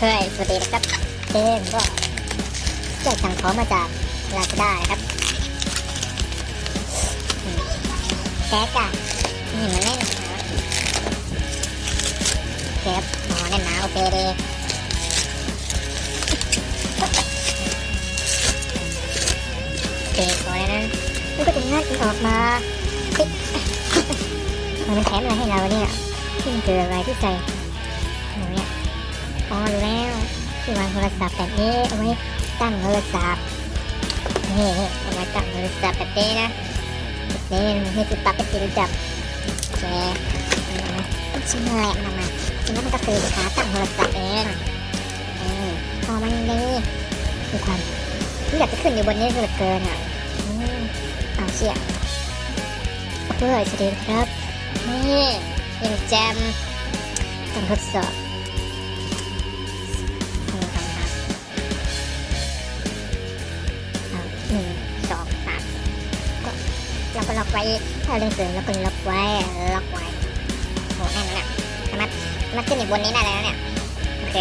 เฮ้ยสวัสดีนะครับเกมก็ได้สั่งของมาจากลาซาด้านะครับแก๊กอะนี่มันแน่นหนาแก๊บอ๋อแน่นหนาโอเคดีโอเคพอแล้วนะมันก็จะงัดมันออกมาเฮ้ยมันแถมอะไรให้เราเนี่ยที่มันคืออะไรที่ใส่หนูเนี่ย พอแล้วที่วางโทรศัพท์แบบนี้เอาไว้ตั้งโทรศัพท์นี่เอาไว้ตั้งโทรศัพท์แบบนี้นะนี่นี่คือปรับเป็นสีจับโอเคนี่นะต้องชิ้นแหลมมันมาชิ้นนั้นมันก็คือขาตั้งโทรศัพท์เองอืมพอมันนี่มีความที่อยากจะขึ้นอยู่บนนี้เหลือเกินอะอืมเอาเชี่ยเพื่อสวัสดีครับนี่ยังแจมต้องทดสอบ ล็อกไว้ถ้าเรื่องเกินเราก็ล็อกไว้ล็อกไว้โหแน่นแล้วเนี่ยสามารถสามารถขึ้นอยู่บนนี้ได้แล้วเนี่ยโอเค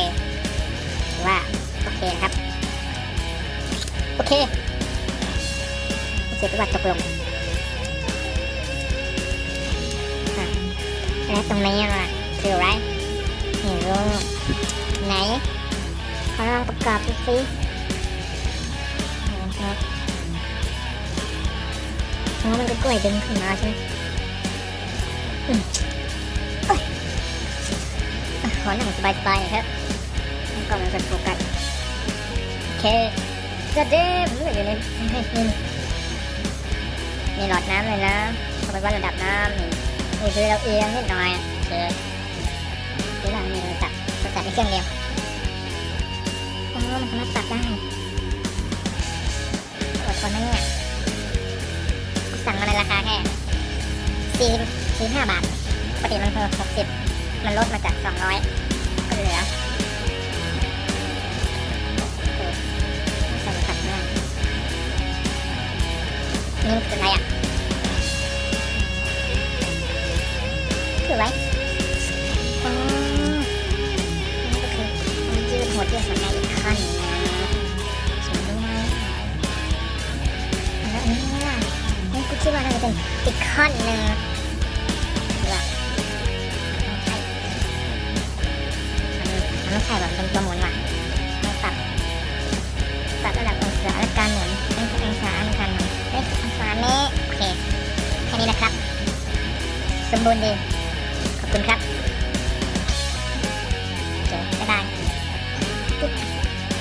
ถือว่าโอเคครับ โอเคเสร็จว่าตกลงแล้วตรงนี้ล่ะคืออะไรไม่รู้ไหนขอลองประกอบดูสิครับ อ๋อมันก็กล้วยดึงขึ้นมาใช่ไหมอืมเอ้ยอะขอนั่งสบายๆครับก็มันเป็โฟกัสโอเคก็เด้มอยู่ในนี่มีหลอดน้ำเลยนะเขาไปวัดระดับน้ำนี่นี่คือเราเอียงนิดหน่อยโอเคที่หลังมีโทรศัพท์โทรศัพท์ในเครื่องเดียวอ๋อมันสามารถตัดได้ สั่งมาในราคาแค่สี่สี่ห้าบาท ปกติมันคือหกสิบมันลดมาจากสองร้อยก็เหลือใส่ตัดมากนี่คืออะไรอะ เป็นอีกขั้นหนึ่งคือแบบมันใช่มันมันไม่ใช่แบบเป็นตัวหมุนว่ะมันตัด ตัดระดับองศาและการหมุนนี่คืองศาในการหมุนนี่คือองศานี้โอเค แค่นี้นะครับ สมบูรณ์ดี ขอบคุณครับ